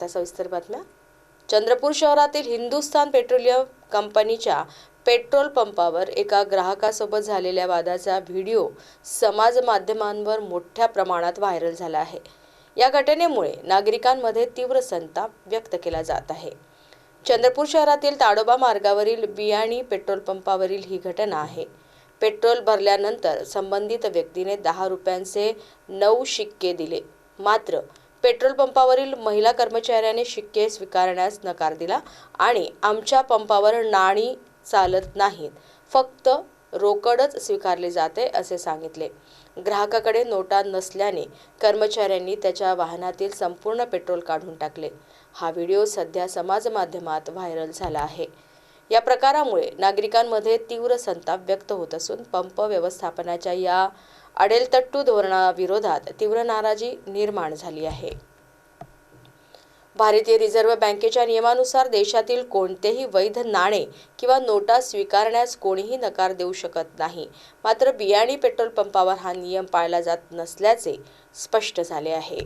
आता सविस्तर बातम्या. चंद्रपूर शहरातील हिंदुस्थान पेट्रोलियम कंपनीच्या पेट्रोल पंपावर एका ग्राहकासोबत झालेल्या वादाचा व्हिडिओ समाज माध्यमांवर मोठ्या प्रमाणात व्हायरल झाला आहे. या घटनेमुळे नागरिकांमध्ये तीव्र संताप व्यक्त केला जात आहे. चंद्रपूर शहरातील ताडोबा मार्गावरील बियाणी पेट्रोल पंपावरील ही घटना आहे. पेट्रोल भरल्यानंतर संबंधित व्यक्तीने दहा रुपयांचे नऊ शिक्के दिले. मात्र पेट्रोल पंपावरील महिला कर्मचाऱ्याने शिक्के स्वीकारण्यास नकार दिला आणि आमच्या पंपावर नाणी चालत नाहीत. फक्त रोकडच स्वीकारली जाते असे सांगितले. ग्राहकाकडे नोटा नसल्याने कर्मचाऱ्यांनी त्याच्या वाहनातील संपूर्ण पेट्रोल काढून टाकले. हा व्हिडिओ सध्या समाज माध्यमात व्हायरल झाला आहे. या प्रकारामुळे नागरिकांमध्ये तीव्र संताप व्यक्त होत असून पंप व्यवस्थापनाच्या या अडेलतट्टू धोरणाविरोधात तीव्र नाराजी निर्माण झाली आहे. भारतीय रिझर्व्ह बँकेच्या नियमानुसार देशातील कोणतेही वैध नाणे किंवा नोटा स्वीकारण्यास कोणीही नकार देऊ शकत नाही. मात्र बियाणी पेट्रोल पंपावर हा नियम पाळला जात नसल्याचे स्पष्ट झाले आहे.